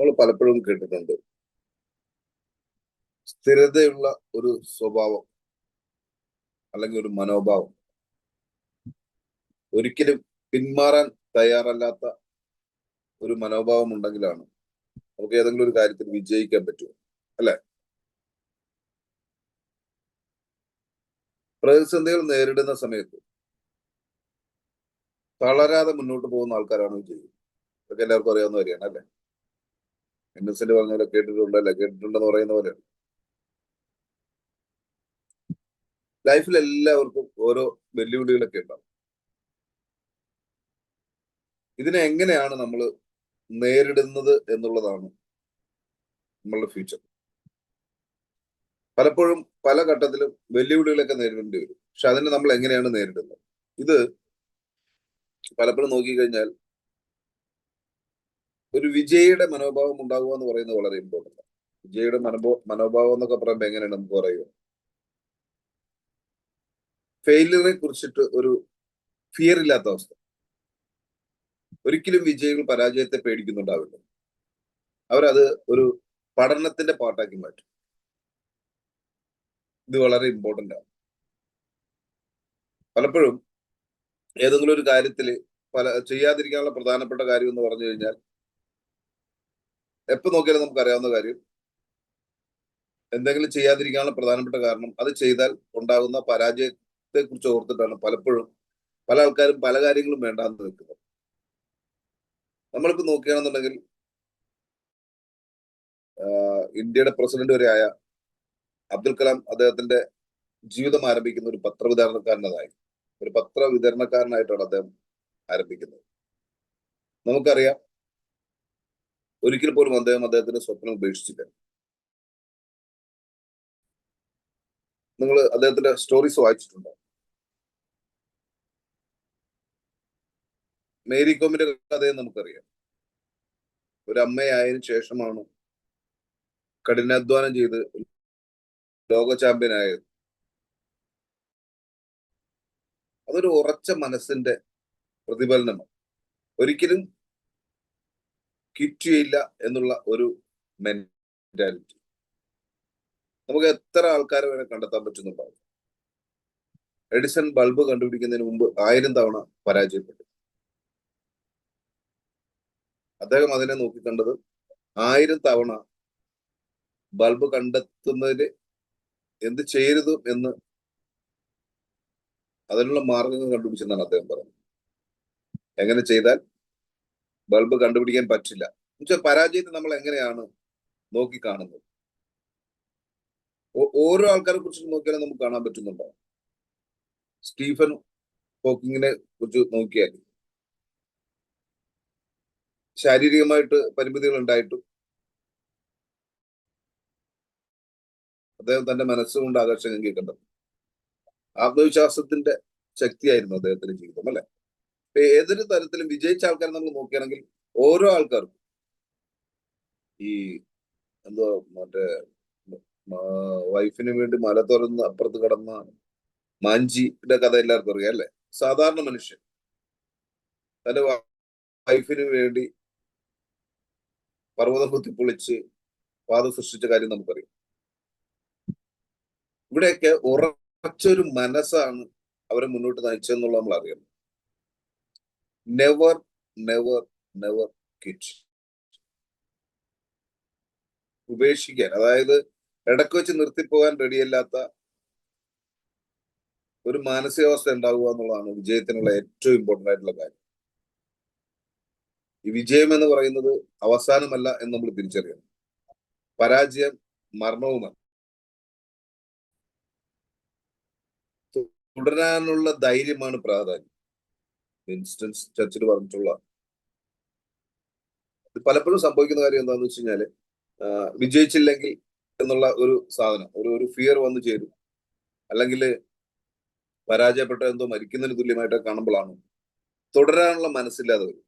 നമ്മൾ പലപ്പോഴും കേട്ടിട്ടുണ്ട്. സ്ഥിരതയുള്ള ഒരു സ്വഭാവം അല്ലെങ്കിൽ ഒരു മനോഭാവം ഒരിക്കലും പിന്മാറാൻ തയ്യാറല്ലാത്ത ഒരു മനോഭാവം ഉണ്ടെങ്കിലാണ് നമുക്ക് ഏതെങ്കിലും ഒരു കാര്യത്തിൽ വിജയിക്കാൻ പറ്റുമോ അല്ലെ? പ്രതിസന്ധികൾ നേരിടുന്ന സമയത്ത് തളരാതെ മുന്നോട്ട് പോകുന്ന ആൾക്കാരാണ് വിജയിക്കുന്നത് ഇതൊക്കെ എല്ലാവർക്കും അറിയാവുന്ന കാര്യമാണ് അല്ലെ? ഇന്നസെന്റ് പറഞ്ഞ പോലെ കേട്ടിട്ടുണ്ടല്ലേ? കേട്ടിട്ടുണ്ടെന്ന് പറയുന്ന പോലെയാണ് ലൈഫിൽ എല്ലാവർക്കും ഓരോ വെല്ലുവിളികളൊക്കെ ഉണ്ടാവും. ഇതിനെ എങ്ങനെയാണ് നമ്മൾ നേരിടുന്നത് എന്നുള്ളതാണ് നമ്മളുടെ ഫ്യൂച്ചർ പലപ്പോഴും പല ഘട്ടത്തിലും വെല്ലുവിളികളൊക്കെ നേരിടേണ്ടി വരും. പക്ഷെ അതിനെ നമ്മൾ എങ്ങനെയാണ് നേരിടുന്നത്? ഇത് പലപ്പോഴും നോക്കിക്കഴിഞ്ഞാൽ ഒരു വിജയിയുടെ മനോഭാവം ഉണ്ടാകുക എന്ന് പറയുന്നത് വളരെ ഇമ്പോർട്ടന്റ് ആണ്. വിജയിയുടെ മനോഭാവ മനോഭാവം എന്നൊക്കെ പറയുമ്പോൾ എങ്ങനെയാണ് നമുക്ക് പറയുക? ഫെയിലിയറെ കുറിച്ചിട്ട് ഒരു ഫിയർ ഇല്ലാത്ത അവസ്ഥ. ഒരിക്കലും വിജയികൾ പരാജയത്തെ പേടിക്കുന്നുണ്ടാവില്ല. അവരത് ഒരു പഠനത്തിന്റെ പാട്ടാക്കി മാറ്റും. ഇത് വളരെ ഇമ്പോർട്ടന്റ് ആണ്. പലപ്പോഴും ഏതെങ്കിലും ഒരു കാര്യത്തിൽ പല ചെയ്യാതിരിക്കാനുള്ള പ്രധാനപ്പെട്ട കാര്യം എന്ന് പറഞ്ഞു കഴിഞ്ഞാൽ എപ്പോ നോക്കിയാലും നമുക്ക് അറിയാവുന്ന കാര്യം എന്തെങ്കിലും ചെയ്യാതിരിക്കാനുള്ള പ്രധാനപ്പെട്ട കാരണം അത് ചെയ്താൽ ഉണ്ടാകുന്ന പരാജയത്തെ കുറിച്ച് ഓർത്തിട്ടാണ് പലപ്പോഴും പല ആൾക്കാരും പല കാര്യങ്ങളും വേണ്ടാന്ന് നിൽക്കുന്നത്. നമ്മളിപ്പോ നോക്കുകയാണെന്നുണ്ടെങ്കിൽ ഇന്ത്യയുടെ പ്രസിഡന്റ് വരെ ആയ അബ്ദുൽ കലാം അദ്ദേഹത്തിന്റെ ജീവിതം ആരംഭിക്കുന്ന ഒരു പത്രവിതരണക്കാരനതായി ഒരു പത്ര വിതരണക്കാരനായിട്ടാണ് അദ്ദേഹം ആരംഭിക്കുന്നത്. നമുക്കറിയാം ഒരിക്കൽ പോലും അദ്ദേഹം അദ്ദേഹത്തിന്റെ സ്വപ്നം ഉപേക്ഷിച്ചില്ല. നിങ്ങൾ അദ്ദേഹത്തിന്റെ സ്റ്റോറീസ് വായിച്ചിട്ടുണ്ടോ? മേരി കോമിന്റെ കഥയെ നമുക്കറിയാം. ഒരു അമ്മയായതിനു ശേഷമാണ് കഠിനാധ്വാനം ചെയ്ത് ലോക ചാമ്പ്യൻ ആയത്. അതൊരു ഉറച്ച മനസ്സിന്റെ പ്രതിഫലനമാണ്. ഒരിക്കലും കിറ്റിയില്ല എന്നുള്ള ഒരു മെന്റാലിറ്റി നമുക്ക് എത്ര ആൾക്കാരെ വേണേൽ കണ്ടെത്താൻ പറ്റുന്നുണ്ടാവും. എഡിസൺ ബൾബ് കണ്ടുപിടിക്കുന്നതിന് മുമ്പ് ആയിരം തവണ പരാജയപ്പെട്ടു. അദ്ദേഹം അതിനെ നോക്കിക്കണ്ടത് ആയിരം തവണ ബൾബ് കണ്ടെത്തുന്നതിന് എന്ത് ചെയ്യരുത് എന്ന് അതിനുള്ള മാർഗങ്ങൾ കണ്ടുപിടിച്ചെന്നാണ് അദ്ദേഹം പറഞ്ഞത്. എങ്ങനെ ചെയ്താൽ ബൾബ് കണ്ടുപിടിക്കാൻ പറ്റില്ല. എന്നുവെച്ചാൽ പരാജയത്തെ നമ്മൾ എങ്ങനെയാണ് നോക്കിക്കാണുന്നത് ഓരോ ആൾക്കാരെ കുറിച്ച് നോക്കിയാലും നമുക്ക് കാണാൻ പറ്റുന്നുണ്ടോ? സ്റ്റീഫൻ ഹോക്കിങ്ങിനെ കുറിച്ച് നോക്കിയാൽ. ശാരീരികമായിട്ട് പരിമിതികൾ ഉണ്ടായിട്ടും. അദ്ദേഹം തന്റെ മനസ്സുകൊണ്ട് ആകർഷകം കേൾക്കേണ്ടത്. ആത്മവിശ്വാസത്തിന്റെ ശക്തിയായിരുന്നു അദ്ദേഹത്തിന്റെ ജീവിതം അല്ലെ? ഏതൊരു തരത്തിലും വിജയിച്ച ആൾക്കാരെ നമ്മൾ നോക്കുകയാണെങ്കിൽ ഓരോ ആൾക്കാർക്കും ഈ എന്തോ മറ്റേ വൈഫിന് വേണ്ടി മല തുറന്ന് അപ്പുറത്ത് കടന്ന മാഞ്ചിയുടെ കഥ എല്ലാവർക്കും അറിയാം അല്ലെ? സാധാരണ മനുഷ്യൻ. തന്റെ വൈഫിന് വേണ്ടി പർവതം കുത്തിപ്പൊളിച്ച് പാത സൃഷ്ടിച്ച കാര്യം നമുക്കറിയാം. ഇവിടെയൊക്കെ ഉറച്ചൊരു മനസ്സാണ് അവരെ മുന്നോട്ട് നയിച്ചതെന്നുള്ള നമ്മൾ അറിയണം നെവർ നെവർ നെവർ കിറ്റ് ഉപേക്ഷിക്കാൻ. അതായത് ഇടയ്ക്ക് വെച്ച് നിർത്തിപ്പോകാൻ റെഡിയല്ലാത്ത ഒരു മാനസികാവസ്ഥ ഉണ്ടാവുക എന്നുള്ളതാണ് വിജയത്തിനുള്ള ഏറ്റവും ഇമ്പോർട്ടന്റ് ആയിട്ടുള്ള കാര്യം. ഈ വിജയം എന്ന് പറയുന്നത് അവസാനമല്ല എന്ന് നമ്മൾ തിരിച്ചറിയണം. പരാജയം മരണവുമല്ല തുടരാനുള്ള ധൈര്യമാണ് പ്രാധാന്യം. ഇൻസ്റ്റൻസ് ചർച്ചിൽ പറഞ്ഞിട്ടുള്ള പലപ്പോഴും സംഭവിക്കുന്ന കാര്യം എന്താണെന്ന് വെച്ച് കഴിഞ്ഞാൽ വിജയിച്ചില്ലെങ്കിൽ എന്നുള്ള ഒരു സാധനം ഒരു ഒരു ഫിയർ വന്നു ചേരും. അല്ലെങ്കിൽ പരാജയപ്പെട്ട എന്തോ മരിക്കുന്നതിന് തുല്യമായിട്ട് കാണുമ്പോഴാണ് തുടരാനുള്ള മനസ്സില്ലാതെ വരും.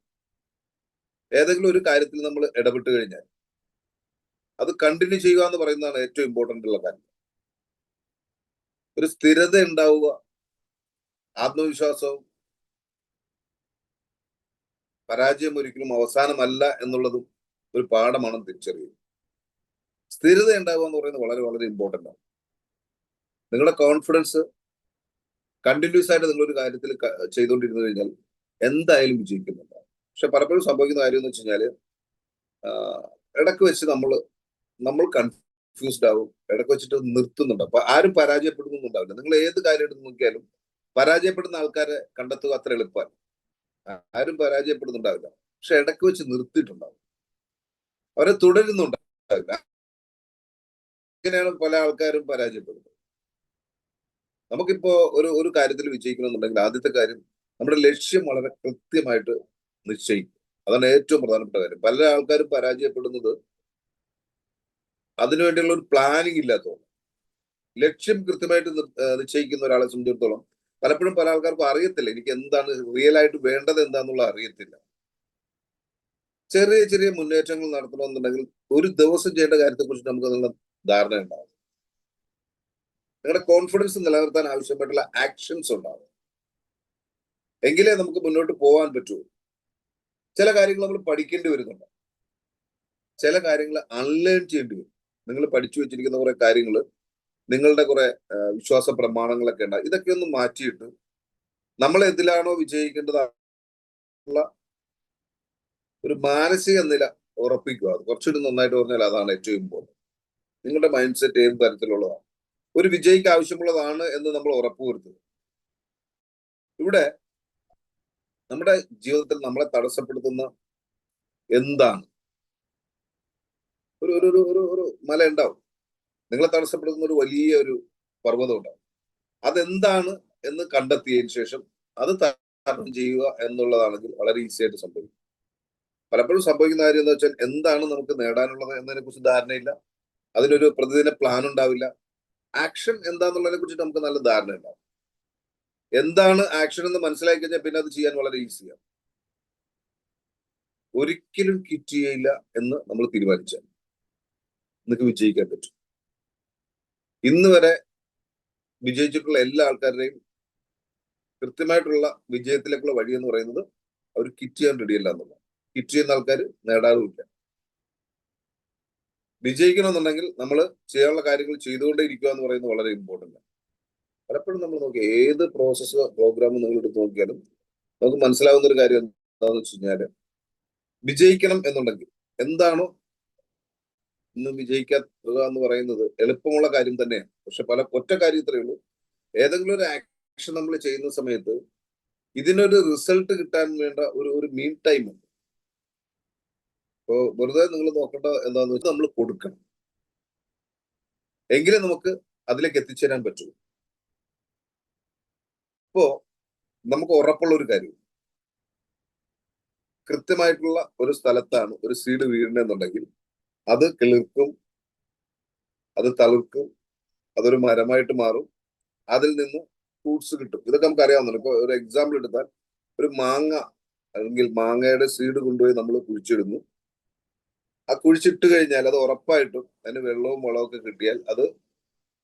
ഏതെങ്കിലും ഒരു കാര്യത്തിൽ നമ്മൾ ഇടപെട്ട് കഴിഞ്ഞാൽ അത് കണ്ടിന്യൂ ചെയ്യുക എന്ന് പറയുന്നതാണ് ഏറ്റവും ഇമ്പോർട്ടന്റ് ഉള്ള കാര്യം. ഒരു സ്ഥിരത ഉണ്ടാവുക ആത്മവിശ്വാസവും പരാജയം ഒരിക്കലും അവസാനമല്ല എന്നുള്ളതും ഒരു പാഠമാണ് തിരിച്ചറിയുന്നത് സ്ഥിരത ഉണ്ടാവുക എന്ന് പറയുന്നത് വളരെ വളരെ ഇമ്പോർട്ടന്റ് ആണ്. നിങ്ങളുടെ കോൺഫിഡൻസ് കണ്ടിന്യൂസ് ആയിട്ട് നിങ്ങളൊരു കാര്യത്തിൽ ചെയ്തുകൊണ്ടിരുന്നു കഴിഞ്ഞാൽ എന്തായാലും വിജയിക്കുന്നുണ്ടാവും പക്ഷെ പലപ്പോഴും സംഭവിക്കുന്ന കാര്യം എന്ന് വെച്ച് കഴിഞ്ഞാൽ ഇടയ്ക്ക് വെച്ച് നമ്മൾ നമ്മൾ കൺഫ്യൂസ്ഡ് ആവും. ഇടയ്ക്ക് വെച്ചിട്ട് നിർത്തുന്നുണ്ട്. അപ്പൊ ആരും പരാജയപ്പെടുന്നുണ്ടാവില്ല നിങ്ങൾ ഏത് കാര്യം എടുത്ത് നോക്കിയാലും പരാജയപ്പെടുന്ന ആൾക്കാരെ കണ്ടെത്തുക അത്ര എളുപ്പമല്ല. ആരും പരാജയപ്പെടുന്നുണ്ടാവില്ല. പക്ഷെ ഇടയ്ക്ക് വെച്ച് നിർത്തിയിട്ടുണ്ടാവും. അവരെ തുടരുന്നുണ്ടാവില്ല. ഇങ്ങനെയാണ് പല ആൾക്കാരും പരാജയപ്പെടുന്നത്. നമുക്കിപ്പോ ഒരു ഒരു കാര്യത്തിൽ വിജയിക്കണമെന്നുണ്ടെങ്കിൽ ആദ്യത്തെ കാര്യം നമ്മുടെ ലക്ഷ്യം വളരെ കൃത്യമായിട്ട് നിശ്ചയിക്കും. അതാണ് ഏറ്റവും പ്രധാനപ്പെട്ട കാര്യം. പല ആൾക്കാരും പരാജയപ്പെടുന്നത് അതിനുവേണ്ടിയുള്ള ഒരു പ്ലാനിങ് ഇല്ലാത്തതുകൊണ്ട് ലക്ഷ്യം കൃത്യമായിട്ട് നിശ്ചയിക്കുന്ന ഒരാളെ സംബന്ധിച്ചിടത്തോളം പലപ്പോഴും പല ആൾക്കാർക്കും അറിയത്തില്ല. എനിക്ക് എന്താണ് റിയൽ ആയിട്ട് വേണ്ടത് എന്താന്നുള്ള അറിയത്തില്ല. ചെറിയ ചെറിയ മുന്നേറ്റങ്ങൾ നടത്തണമെന്നുണ്ടെങ്കിൽ ഒരു ദിവസം ചെയ്യേണ്ട കാര്യത്തെ കുറിച്ച് നമുക്ക് അതിനുള്ള ധാരണ ഉണ്ടാവും. നിങ്ങളുടെ കോൺഫിഡൻസ് നിലനിർത്താൻ ആവശ്യപ്പെട്ടുള്ള ആക്ഷൻസ് ഉണ്ടാവും. എങ്കിലേ നമുക്ക് മുന്നോട്ട് പോകാൻ പറ്റൂ. ചില കാര്യങ്ങൾ നമ്മൾ പഠിക്കേണ്ടി വരുന്നുണ്ട്. ചില കാര്യങ്ങൾ അൺലേൺ ചെയ്യേണ്ടി വരും. നിങ്ങൾ പഠിച്ചു വെച്ചിരിക്കുന്ന കുറെ കാര്യങ്ങൾ നിങ്ങളുടെ കുറെ വിശ്വാസ പ്രമാണങ്ങളൊക്കെ ഉണ്ട് ഇതൊക്കെ ഒന്ന് മാറ്റിയിട്ട് നമ്മൾ എന്തിലാണോ വിജയിക്കേണ്ടത് ഒരു മാനസിക നില ഉറപ്പിക്കുക. അത് കുറച്ചുകൂടി നന്നായിട്ട് പറഞ്ഞാൽ അതാണ് ഏറ്റവും ഇമ്പോർട്ടന്റ് നിങ്ങളുടെ മൈൻഡ് സെറ്റ് ഏത് തരത്തിലുള്ളതാണ്? ഒരു വിജയിക്ക് ആവശ്യമുള്ളതാണ് എന്ന് നമ്മൾ ഉറപ്പുവരുത്തുക ഇവിടെ നമ്മുടെ ജീവിതത്തിൽ നമ്മളെ തടസ്സപ്പെടുത്തുന്ന എന്താണ്? ഒരു ഒരു ഒരു ഒരു മല ഉണ്ടാവും. നിങ്ങളെ തടസ്സപ്പെടുത്തുന്ന ഒരു വലിയ ഒരു പർവതം ഉണ്ടാവും. അതെന്താണ് എന്ന് കണ്ടെത്തിയതിന് ശേഷം അത് തരണം ചെയ്യുക എന്നുള്ളതാണെങ്കിൽ വളരെ ഈസി ആയിട്ട് സംഭവിക്കും. പലപ്പോഴും സംഭവിക്കുന്ന കാര്യം എന്ന് വെച്ചാൽ എന്താണ് നമുക്ക് നേടാനുള്ളത് എന്നതിനെ കുറിച്ച് ധാരണയില്ല. അതിനൊരു പ്രതിദിന പ്ലാൻ ഉണ്ടാവില്ല. ആക്ഷൻ എന്താന്നുള്ളതിനെ കുറിച്ച് നമുക്ക് നല്ല ധാരണ ഉണ്ടാവും. എന്താണ് ആക്ഷൻ എന്ന് മനസ്സിലാക്കി കഴിഞ്ഞാൽ പിന്നെ അത് ചെയ്യാൻ വളരെ ഈസിയാണ് ഒരിക്കലും കിറ്റ് ചെയ്യില്ല എന്ന് നമ്മൾ തീരുമാനിച്ചാൽ നിങ്ങൾക്ക് വിജയിക്കാൻ പറ്റും. ഇന്ന് വരെ വിജയിച്ചിട്ടുള്ള എല്ലാ ആൾക്കാരുടെയും കൃത്യമായിട്ടുള്ള വിജയത്തിലേക്കുള്ള വഴി എന്ന് പറയുന്നത് അവർ കിറ്റ് ചെയ്യാൻ റെഡിയല്ല എന്നുള്ള കിറ്റ് ചെയ്യുന്ന ആൾക്കാർ നേടാറുമില്ല വിജയിക്കണമെന്നുണ്ടെങ്കിൽ നമ്മൾ ചെയ്യാനുള്ള കാര്യങ്ങൾ ചെയ്തുകൊണ്ടേ ഇരിക്കുക എന്ന് പറയുന്നത് വളരെ ഇമ്പോർട്ടന്റ് ആണ്. പലപ്പോഴും നമ്മൾ നോക്കി ഏത് പ്രോസസ്സ് പ്രോഗ്രാം നിങ്ങൾ എടുത്ത് നോക്കിയാലും നമുക്ക് മനസ്സിലാവുന്ന ഒരു കാര്യം എന്താണെന്ന് വെച്ച് കഴിഞ്ഞാൽ വിജയിക്കണം എന്നുണ്ടെങ്കിൽ എന്താണോ ഇന്ന് വിജയിക്കുക എന്ന് പറയുന്നത് എളുപ്പമുള്ള കാര്യം തന്നെയാണ്. പക്ഷെ പല ഒറ്റ കാര്യം ഇത്രയേ ഉള്ളൂ. ഏതെങ്കിലും ഒരു ആക്ഷൻ നമ്മൾ ചെയ്യുന്ന സമയത്ത് ഇതിനൊരു റിസൾട്ട് കിട്ടാൻ വേണ്ട ഒരു ഒരു മീൻ ടൈം ഉണ്ട്. ഇപ്പോ വെറുതെ നിങ്ങൾ നോക്കേണ്ട എന്താന്ന് വെച്ചാൽ നമ്മൾ കൊടുക്കണം. എങ്കിലേ നമുക്ക് അതിലേക്ക് എത്തിച്ചേരാൻ പറ്റൂ. ഇപ്പോ നമുക്ക് ഉറപ്പുള്ള ഒരു കാര്യം. കൃത്യമായിട്ടുള്ള ഒരു സ്ഥലത്താണ് ഒരു സീഡ് വീഴുന്നതെന്നുണ്ടെങ്കിൽ അത് കിളിർക്കും അത് തളിർക്കും അതൊരു മരമായിട്ട് മാറും. അതിൽ നിന്ന് ഫ്രൂട്ട്സ് കിട്ടും. ഇതൊക്കെ നമുക്ക് അറിയാവുന്നതാണ് ഇപ്പൊ ഒരു എക്സാമ്പിൾ എടുത്താൽ ഒരു മാങ്ങ അല്ലെങ്കിൽ മാങ്ങയുടെ സീഡ് കൊണ്ടുപോയി നമ്മൾ കുഴിച്ചിടുന്നു. ആ കുഴിച്ചിട്ട് കഴിഞ്ഞാൽ അത് ഉറപ്പായിട്ടും അതിന് വെള്ളവും വളവും കിട്ടിയാൽ അത്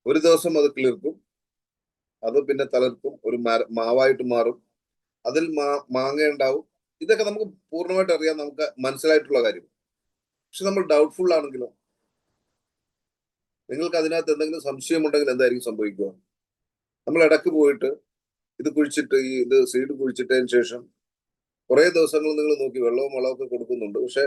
ഒരു ദിവസം അത് കിളിർക്കും. അത് പിന്നെ തളിർക്കും. ഒരു മാവായിട്ട് മാറും. അതിൽ മാ മാങ്ങ ഉണ്ടാവും ഇതൊക്കെ നമുക്ക് പൂർണമായിട്ട് അറിയാൻ നമുക്ക് മനസ്സിലായിട്ടുള്ള കാര്യം. പക്ഷെ നമ്മൾ ഡൗട്ട്ഫുൾ ആണെങ്കിലോ? നിങ്ങൾക്ക് അതിനകത്ത് എന്തെങ്കിലും സംശയമുണ്ടെങ്കിൽ എന്തായിരിക്കും സംഭവിക്കുക? നമ്മൾ ഇടയ്ക്ക് പോയിട്ട് ഇത് കുഴിച്ചിട്ട് ഈ ഇത് സീഡ് കുഴിച്ചിട്ടതിന് ശേഷം കുറെ ദിവസങ്ങൾ നിങ്ങൾ നോക്കി വെള്ളവും വളവും ഒക്കെ കൊടുക്കുന്നുണ്ട്. പക്ഷെ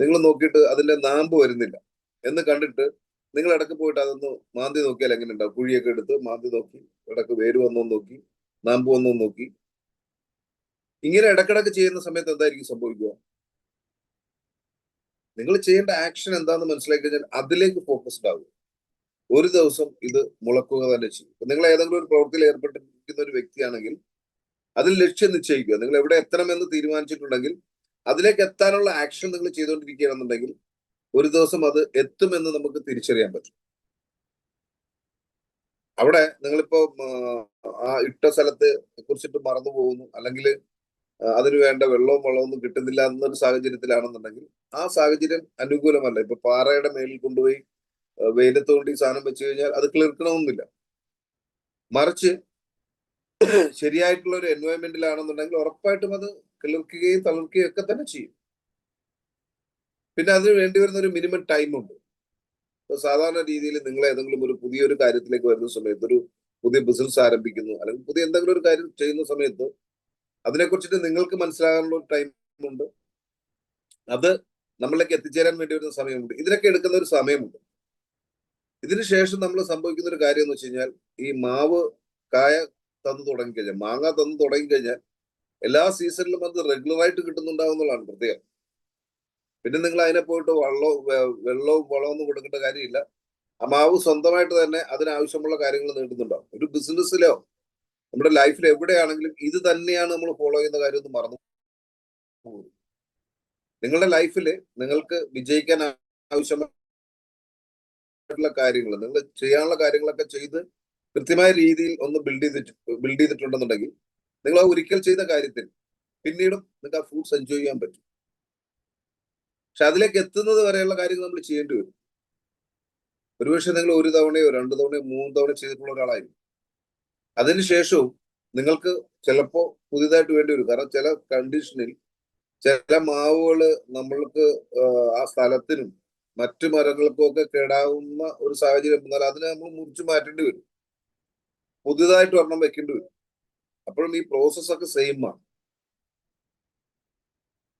നിങ്ങൾ നോക്കിയിട്ട് അതിന്റെ നാമ്പ് വരുന്നില്ല. എന്ന് കണ്ടിട്ട് നിങ്ങൾ ഇടയ്ക്ക് പോയിട്ട് അതൊന്ന് മാന്തി നോക്കിയാൽ എങ്ങനെ ഉണ്ടാവും കുഴിയൊക്കെ എടുത്ത് മാന്തി നോക്കി ഇടയ്ക്ക് വേര് വന്നോ നോക്കി നാമ്പ് വന്നോ നോക്കി. ഇങ്ങനെ ഇടക്കിടക്ക് ചെയ്യുന്ന സമയത്ത് എന്തായിരിക്കും സംഭവിക്കുക? നിങ്ങൾ ചെയ്യേണ്ട ആക്ഷൻ എന്താണെന്ന് മനസ്സിലാക്കി കഴിഞ്ഞാൽ അതിലേക്ക് ഫോക്കസ്ഡ് ആകും ഒരു ദിവസം ഇത് മുളക്കുക തന്നെ ചെയ്യും. നിങ്ങൾ ഏതെങ്കിലും ഒരു പ്രവൃത്തിയിൽ ഏർപ്പെട്ടിരിക്കുന്ന ഒരു വ്യക്തിയാണെങ്കിൽ അതിൽ ലക്ഷ്യം നിശ്ചയിക്കുക. നിങ്ങൾ എവിടെ എത്തണമെന്ന് തീരുമാനിച്ചിട്ടുണ്ടെങ്കിൽ അതിലേക്ക് എത്താനുള്ള ആക്ഷൻ നിങ്ങൾ ചെയ്തുകൊണ്ടിരിക്കുകയാണെന്നുണ്ടെങ്കിൽ ഒരു ദിവസം അത് എത്തുമെന്ന് നമുക്ക് തിരിച്ചറിയാൻ പറ്റും. അവിടെ നിങ്ങളിപ്പോ ആ ഇട്ട സ്ഥലത്ത് കുറിച്ചിട്ട് മറന്നു പോകുന്നു അല്ലെങ്കിൽ അതിന് വേണ്ട വെള്ളവും ഒന്നും കിട്ടുന്നില്ല എന്നൊരു സാഹചര്യത്തിലാണെന്നുണ്ടെങ്കിൽ ആ സാഹചര്യം അനുകൂലമല്ല. ഇപ്പൊ പാറയുടെ മേലിൽ കൊണ്ടുപോയി വെയിലത്ത് കൊണ്ട് ഈ സാധനം വെച്ച് കഴിഞ്ഞാൽ അത് കിളിർക്കണമെന്നില്ല മറിച്ച് ശരിയായിട്ടുള്ള ഒരു എൻവയോൺമെന്റിലാണെന്നുണ്ടെങ്കിൽ ഉറപ്പായിട്ടും അത് കിളിർക്കുകയും തളിർക്കുകയും ഒക്കെ തന്നെ ചെയ്യും. പിന്നെ അതിന് വേണ്ടി വരുന്ന ഒരു മിനിമം ടൈം ഉണ്ട്. ഇപ്പൊ സാധാരണ രീതിയിൽ നിങ്ങൾ ഏതെങ്കിലും ഒരു പുതിയൊരു കാര്യത്തിലേക്ക് വരുന്ന സമയത്ത് ഒരു പുതിയ ബിസിനസ് ആരംഭിക്കുന്നു അല്ലെങ്കിൽ പുതിയ എന്തെങ്കിലും ഒരു കാര്യം ചെയ്യുന്ന സമയത്ത് അതിനെക്കുറിച്ചിട്ട് നിങ്ങൾക്ക് മനസ്സിലാകാനുള്ള ടൈം ഉണ്ട്. അത് നമ്മളിലേക്ക് എത്തിച്ചേരാൻ വേണ്ടി വരുന്ന സമയമുണ്ട്. ഇതിനൊക്കെ എടുക്കുന്ന ഒരു സമയമുണ്ട്. ഇതിനുശേഷം നമ്മൾ സംഭവിക്കുന്ന ഒരു കാര്യം എന്ന് വെച്ച് കഴിഞ്ഞാൽ ഈ മാവ് കായ തന്നു തുടങ്ങിക്കഴിഞ്ഞാൽ മാങ്ങ തന്നു തുടങ്ങിക്കഴിഞ്ഞാൽ എല്ലാ സീസണിലും അത് റെഗുലറായിട്ട് കിട്ടുന്നുണ്ടാവുന്നതാണ് പ്രത്യേകം. പിന്നെ നിങ്ങൾ അതിനെ പോയിട്ട് വെള്ളവും വെള്ളവും ഒന്നും കൊടുക്കേണ്ട കാര്യമില്ല. ആ മാവ് സ്വന്തമായിട്ട് തന്നെ അതിനാവശ്യമുള്ള കാര്യങ്ങൾ നേടുന്നുണ്ടാവും ഒരു ബിസിനസ്സിലോ നമ്മുടെ ലൈഫിൽ എവിടെയാണെങ്കിലും ഇത് തന്നെയാണ് നമ്മൾ ഫോളോ ചെയ്യുന്ന കാര്യം ഒന്ന് മറന്നു. നിങ്ങളുടെ ലൈഫിൽ നിങ്ങൾക്ക് വിജയിക്കാൻ ആവശ്യമായിട്ടുള്ള കാര്യങ്ങൾ നിങ്ങൾ ചെയ്യാനുള്ള കാര്യങ്ങളൊക്കെ ചെയ്ത് കൃത്യമായ രീതിയിൽ ഒന്ന് ബിൽഡ് ചെയ്തിട്ട് ബിൽഡ് ചെയ്തിട്ടുണ്ടെന്നുണ്ടെങ്കിൽ നിങ്ങൾ ആ ഒരിക്കൽ ചെയ്ത കാര്യത്തിൽ പിന്നീടും നിങ്ങൾക്ക് ആ ഫ്രൂട്ട്സ് എൻജോയ് ചെയ്യാൻ പറ്റും. പക്ഷെ അതിലേക്ക് എത്തുന്നത് വരെയുള്ള കാര്യങ്ങൾ നമ്മൾ ചെയ്യേണ്ടി വരും. ഒരുപക്ഷെ നിങ്ങൾ ഒരു തവണയോ രണ്ട് തവണയോ മൂന്ന് തവണ ചെയ്തിട്ടുള്ള ഒരാളായിരിക്കും. അതിനുശേഷവും നിങ്ങൾക്ക് ചിലപ്പോ പുതിയതായിട്ട് വേണ്ടി വരും. കാരണം ചില കണ്ടീഷനിൽ ചില മാവുകൾ നമ്മൾക്ക് ആ സ്ഥലത്തിനും മറ്റു മരങ്ങൾക്കും ഒക്കെ കേടാവുന്ന ഒരു സാഹചര്യം എന്നാൽ അതിനെ നമ്മൾ മുറിച്ചു മാറ്റേണ്ടി വരും. പുതിയതായിട്ട് ഒരെണ്ണം വെക്കേണ്ടി വരും. അപ്പോഴും ഈ പ്രോസസ് ഒക്കെ സെയിം ആണ്.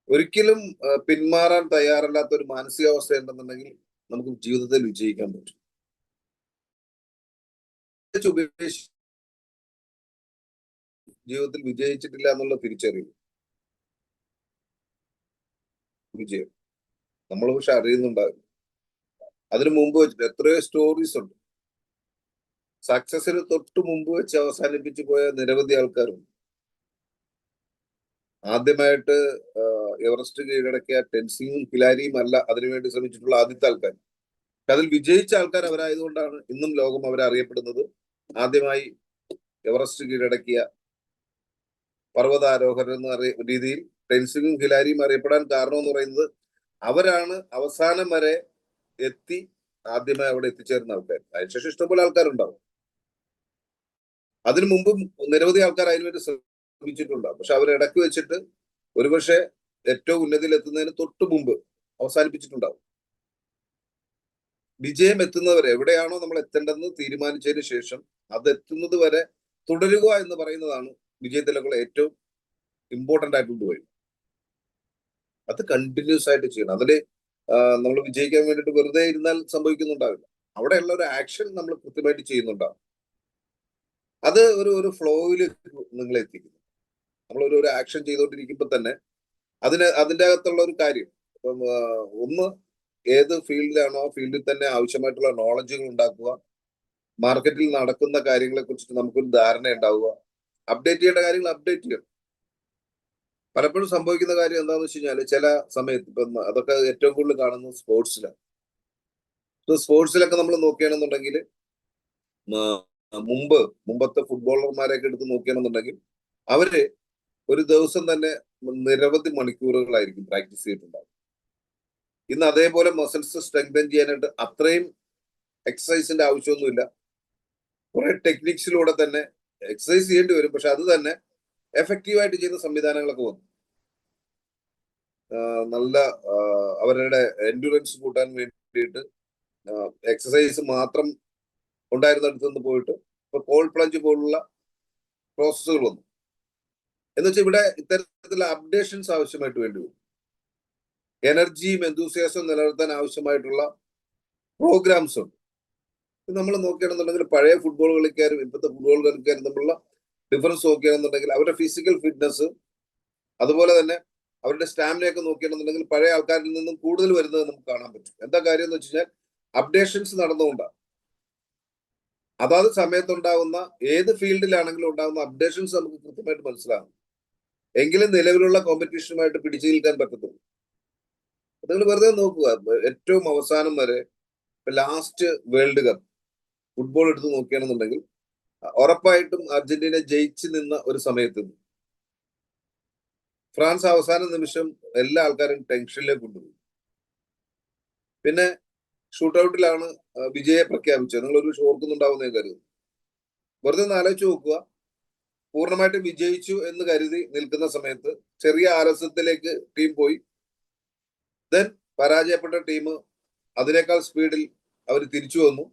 ഒരിക്കലും പിന്മാറാൻ തയ്യാറല്ലാത്ത ഒരു മാനസികാവസ്ഥ ഉണ്ടെന്നുണ്ടെങ്കിൽ നമുക്ക് ജീവിതത്തിൽ വിജയിക്കാൻ പറ്റും. ജീവിതത്തിൽ വിജയിച്ചിട്ടില്ല എന്നുള്ള തിരിച്ചറിവ്. വിജയം. നമ്മൾ പക്ഷെ അറിയുന്നുണ്ടാവില്ല. അതിനു മുമ്പ് വെച്ചിട്ട് എത്രയോ സ്റ്റോറീസ് ഉണ്ട്. സക്സസിന് തൊട്ട് മുമ്പ് വെച്ച് അവസാനിപ്പിച്ചു പോയ നിരവധി ആൾക്കാരുണ്ട്. ആദ്യമായിട്ട് എവറസ്റ്റ് കീഴടക്കിയ ടെൻസിങ്ങും കിലാരിയും അല്ല അതിനുവേണ്ടി ശ്രമിച്ചിട്ടുള്ള ആദ്യത്തെ ആൾക്കാർ. അതിൽ വിജയിച്ച ആൾക്കാർ അവരായതുകൊണ്ടാണ് ഇന്നും ലോകം അവരെ അറിയപ്പെടുന്നത്. ആദ്യമായി എവറസ്റ്റ് കീഴടക്കിയ പർവതാരോഹർ എന്ന് അറിയ രീതിയിൽ ടെൻസിങ്ങും ഹിലാരിയും അറിയപ്പെടാൻ കാരണം എന്ന് പറയുന്നത് അവരാണ് അവസാനം വരെ എത്തി ആദ്യമായി അവിടെ എത്തിച്ചേരുന്ന ആൾക്കാർ. അതിനുശേഷം ഇഷ്ടംപോലെ ആൾക്കാരുണ്ടാവും. അതിനു മുമ്പും നിരവധി ആൾക്കാർ അതിനുവേണ്ടി ശ്രമിച്ചിട്ടുണ്ടാവും പക്ഷെ അവർ ഇടയ്ക്ക് വെച്ചിട്ട് ഒരുപക്ഷെ ഏറ്റവും ഉന്നതിയിൽ എത്തുന്നതിന് തൊട്ട് മുമ്പ് അവസാനിപ്പിച്ചിട്ടുണ്ടാവും. വിജയം എത്തുന്നവരെ എവിടെയാണോ നമ്മൾ എത്തേണ്ടതെന്ന് തീരുമാനിച്ചതിന് ശേഷം അത് എത്തുന്നത് വരെ തുടരുക എന്ന് പറയുന്നതാണ് വിജയത്തിലേക്കുള്ള ഏറ്റവും ഇമ്പോർട്ടന്റ് ആയിട്ടുള്ള വഴി അത് കണ്ടിന്യൂസ് ആയിട്ട് ചെയ്യണം. അതിൽ നമ്മൾ വിജയിക്കാൻ വേണ്ടിയിട്ട് വെറുതെ ഇരുന്നാൽ സംഭവിക്കുന്നുണ്ടാവില്ല. അവിടെയുള്ള ഒരു ആക്ഷൻ നമ്മൾ കൃത്യമായിട്ട് ചെയ്യുന്നുണ്ടാവും. അത് ഒരു ഒരു ഫ്ലോയിൽ നിങ്ങളെ എത്തിക്കുന്നു. നമ്മൾ ഒരു ഒരു ആക്ഷൻ ചെയ്തുകൊണ്ടിരിക്കുമ്പോൾ തന്നെ അതിന് അതിന്റെ അകത്തുള്ള ഒരു കാര്യം ഇപ്പം ഒന്ന് ഏത് ഫീൽഡിലാണോ ആ ഫീൽഡിൽ തന്നെ ആവശ്യമായിട്ടുള്ള നോളജുകൾ ഉണ്ടാക്കുക. മാർക്കറ്റിൽ നടക്കുന്ന കാര്യങ്ങളെ കുറിച്ചിട്ട് നമുക്കൊരു ധാരണ ഉണ്ടാവുക അപ്ഡേറ്റ് ചെയ്യേണ്ട കാര്യങ്ങൾ അപ്ഡേറ്റ് ചെയ്യണം. പലപ്പോഴും സംഭവിക്കുന്ന കാര്യം എന്താണെന്ന് വെച്ച് കഴിഞ്ഞാൽ ചില സമയത്ത് ഇപ്പം അതൊക്കെ ഏറ്റവും കൂടുതൽ കാണുന്നത് സ്പോർട്സിലാണ്. സ്പോർട്സിലൊക്കെ നമ്മൾ നോക്കുകയാണെന്നുണ്ടെങ്കിൽ മുമ്പ് മുമ്പത്തെ ഫുട്ബോളർമാരെയൊക്കെ എടുത്ത് നോക്കുകയാണെന്നുണ്ടെങ്കിൽ അവർ ഒരു ദിവസം തന്നെ നിരവധി മണിക്കൂറുകളായിരിക്കും പ്രാക്ടീസ് ചെയ്തിട്ടുണ്ടാവും ഇന്ന് അതേപോലെ മസിൽസ് സ്ട്രെങ്തൻ ചെയ്യാനായിട്ട് അത്രയും എക്സസൈസിന്റെ ആവശ്യമൊന്നുമില്ല. കുറെ ടെക്നിക്സിലൂടെ തന്നെ എക്സസൈസ് ചെയ്യേണ്ടി വരും. പക്ഷെ അത് തന്നെ എഫക്റ്റീവായിട്ട് ചെയ്യുന്ന സംവിധാനങ്ങളൊക്കെ വന്നു. നല്ല അവരുടെ എൻഡുറൻസ് കൂട്ടാൻ വേണ്ടിയിട്ട് എക്സസൈസ് മാത്രം ഉണ്ടായിരുന്നിടത്ത് നിന്ന് പോയിട്ട് ഇപ്പൊ കോൾ പ്ലഞ്ച് പോലുള്ള പ്രോസസ്സുകൾ വന്നു. എന്ന് വെച്ചാൽ ഇവിടെ ഇത്തരത്തിലുള്ള അപ്ഡേഷൻസ് ആവശ്യമായിട്ട് വേണ്ടി വരും എനർജിയും എന്തൂസിയാസും നിലനിർത്താൻ ആവശ്യമായിട്ടുള്ള പ്രോഗ്രാംസ് ഉണ്ട്. നമ്മൾ നോക്കുകയാണെന്നുണ്ടെങ്കിൽ പഴയ ഫുട്ബോൾ കളിക്കാരും ഇപ്പോഴത്തെ ഫുട്ബോൾ കളിക്കാരും തമ്മിലുള്ള ഡിഫറൻസ് നോക്കുകയാണെന്നുണ്ടെങ്കിൽ അവരുടെ ഫിസിക്കൽ ഫിറ്റ്നസ് അതുപോലെ തന്നെ അവരുടെ സ്റ്റാമിനയൊക്കെ നോക്കുകയാണെന്നുണ്ടെങ്കിൽ പഴയ ആൾക്കാരിൽ നിന്നും കൂടുതൽ വരുന്നത് നമുക്ക് കാണാൻ പറ്റും. എന്താ കാര്യം എന്ന് വെച്ച് കഴിഞ്ഞാൽ അപ്ഡേഷൻസ് നടന്നുകൊണ്ടാണ്. അതാത് സമയത്തുണ്ടാകുന്ന ഏത് ഫീൽഡിലാണെങ്കിലും ഉണ്ടാകുന്ന അപ്ഡേഷൻസ് നമുക്ക് കൃത്യമായിട്ട് മനസ്സിലാകും. എങ്കിലും നിലവിലുള്ള കോമ്പറ്റീഷനുമായിട്ട് പിടിച്ചു നിൽക്കാൻ പറ്റത്തുള്ളൂ. നിങ്ങൾ വെറുതെ നോക്കുക. ഏറ്റവും അവസാനം വരെ ലാസ്റ്റ് വേൾഡ് കപ്പ് ഫുട്ബോൾ എടുത്ത് നോക്കുകയാണെന്നുണ്ടെങ്കിൽ ഉറപ്പായിട്ടും അർജന്റീന ജയിച്ചു നിന്ന ഒരു സമയത്ത് ഫ്രാൻസ് അവസാന നിമിഷം എല്ലാ ആൾക്കാരും ടെൻഷനിലേക്ക് കൊണ്ടുപോയി പിന്നെ ഷൂട്ടൗട്ടിലാണ് വിജയെ പ്രഖ്യാപിച്ചത്. നിങ്ങൾ ഒരു ഓർക്കുന്നുണ്ടാവും ഞാൻ കരുതുന്നു. വെറുതെ ഒന്ന് ആലോചിച്ച് നോക്കുക. പൂർണമായിട്ടും വിജയിച്ചു എന്ന് കരുതി നിൽക്കുന്ന സമയത്ത് ചെറിയ ആലസ്യത്തിലേക്ക് ടീം പോയി. ദെൻ പരാജയപ്പെട്ട ടീം അതിനേക്കാൾ സ്പീഡിൽ അവർ തിരിച്ചു വന്നു.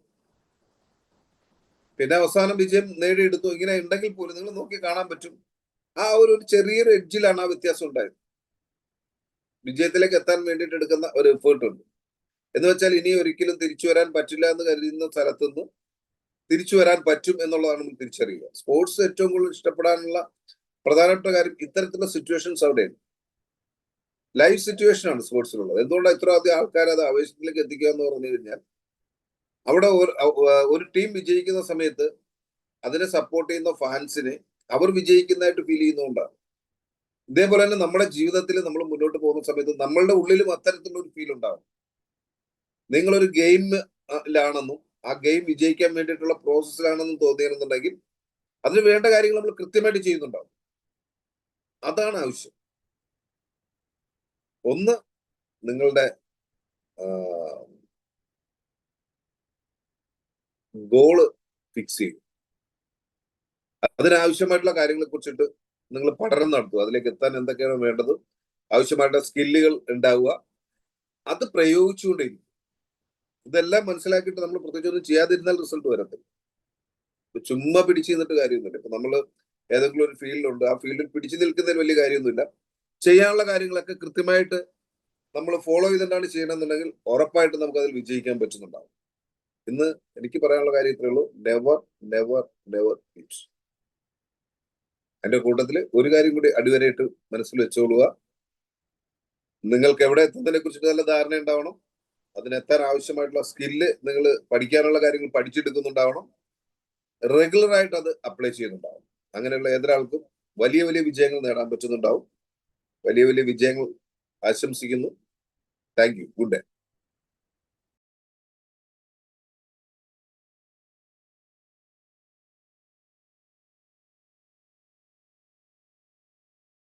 പിന്നെ അവസാനം വിജയം നേടിയെടുത്തു. ഇങ്ങനെ ഉണ്ടെങ്കിൽ പോലും നിങ്ങൾ നോക്കി കാണാൻ പറ്റും. ആ ഒരു ചെറിയൊരു എഡ്ജിലാണ് ആ വ്യത്യാസം ഉണ്ടായത്. വിജയത്തിലേക്ക് എത്താൻ വേണ്ടിയിട്ട് എടുക്കുന്ന ഒരു എഫേർട്ട് ഉണ്ട്. എന്ന് വെച്ചാൽ ഇനി ഒരിക്കലും തിരിച്ചു വരാൻ പറ്റില്ല എന്ന് കരുതുന്ന സ്ഥലത്തുനിന്ന് തിരിച്ചു വരാൻ പറ്റും എന്നുള്ളതാണ് നമ്മൾ തിരിച്ചറിയുക. സ്പോർട്സ് ഏറ്റവും കൂടുതൽ ഇഷ്ടപ്പെടാനുള്ള പ്രധാനപ്പെട്ട കാര്യം ഇത്തരത്തിലുള്ള സിറ്റുവേഷൻസ് അവിടെയാണ് ലൈഫ് സിറ്റുവേഷൻ ആണ് സ്പോർട്സിലുള്ളത്. എന്തുകൊണ്ടാണ് ഇത്ര അധികം ആൾക്കാർ അത് ആവേശത്തിലേക്ക് എത്തിക്കുക എന്ന് പറഞ്ഞു കഴിഞ്ഞാൽ അവിടെ ഒരു- ടീം വിജയിക്കുന്ന സമയത്ത് അതിനെ സപ്പോർട്ട് ചെയ്യുന്ന ഫാൻസിനെ അവർ വിജയിക്കുന്നതായിട്ട് ഫീൽ ചെയ്യുന്നതുകൊണ്ടാണ്. ഇതേപോലെ തന്നെ നമ്മുടെ ജീവിതത്തിൽ നമ്മൾ മുന്നോട്ട് പോകുന്ന സമയത്ത് നമ്മളുടെ ഉള്ളിലും അത്തരത്തിലുള്ള ഒരു ഫീൽ ഉണ്ടാകും നിങ്ങളൊരു ഗെയിമിലാണെന്നും ആ ഗെയിം വിജയിക്കാൻ വേണ്ടിയിട്ടുള്ള പ്രോസസ്സിലാണെന്നും തോന്നിയിരുന്നുണ്ടെങ്കിൽ അതിന് വേണ്ട കാര്യങ്ങൾ നമ്മൾ കൃത്യമായിട്ട് ചെയ്യുന്നുണ്ടാവും. അതാണ് ആവശ്യം. ഒന്ന് നിങ്ങളുടെ ഗോൾ ഫിക്സ് ചെയ്യും. അതിനാവശ്യമായിട്ടുള്ള കാര്യങ്ങളെ കുറിച്ചിട്ട് നിങ്ങൾ പഠനം നടത്തുക. അതിലേക്ക് എത്താൻ എന്തൊക്കെയാണ് വേണ്ടത്? ആവശ്യമായിട്ടുള്ള സ്കില്ലുകൾ ഉണ്ടാവുക. അത് പ്രയോഗിച്ചുകൊണ്ടിരിക്കും ഇതെല്ലാം മനസ്സിലാക്കിയിട്ട് നമ്മൾ പ്രത്യേകിച്ച് ഒന്നും ചെയ്യാതിരുന്നാൽ റിസൾട്ട് വരത്തില്ല. ചുമ്മാ പിടിച്ചു നിന്നിട്ട് കാര്യമൊന്നുമില്ല. ഇപ്പൊ നമ്മൾ ഏതെങ്കിലും ഒരു ഫീൽഡുണ്ട് ആ ഫീൽഡിൽ പിടിച്ചു നിൽക്കുന്നതിന് വലിയ കാര്യമൊന്നുമില്ല. ചെയ്യാനുള്ള കാര്യങ്ങളൊക്കെ കൃത്യമായിട്ട് നമ്മൾ ഫോളോ ചെയ്തിട്ടാണ് ചെയ്യണമെന്നുണ്ടെങ്കിൽ ഉറപ്പായിട്ട് നമുക്ക് അതിൽ വിജയിക്കാൻ പറ്റുന്നുണ്ടാവും. ഇന്ന് എനിക്ക് പറയാനുള്ള കാര്യം ഇത്രയേ ഉള്ളൂ. നെവർ നെവർ നെവർ ഇറ്റ് അതിന്റെ കൂട്ടത്തിൽ ഒരു കാര്യം കൂടി അടിവരായിട്ട് മനസ്സിൽ വെച്ചോളുക. നിങ്ങൾക്ക് എവിടെ എത്തുന്നതിനെ കുറിച്ചിട്ട് നല്ല ധാരണ ഉണ്ടാവണം. അതിനെത്താൻ ആവശ്യമായിട്ടുള്ള സ്കില്ല് നിങ്ങൾ പഠിക്കാനുള്ള കാര്യങ്ങൾ പഠിച്ചെടുക്കുന്നുണ്ടാവണം. റെഗുലർ ആയിട്ട് അത് അപ്ലൈ ചെയ്യുന്നുണ്ടാവും. അങ്ങനെയുള്ള ഏതൊരാൾക്കും വലിയ വലിയ വിജയങ്ങൾ നേടാൻ പറ്റുന്നുണ്ടാവും. വലിയ വലിയ വിജയങ്ങൾ ആശംസിക്കുന്നു. Thank you good day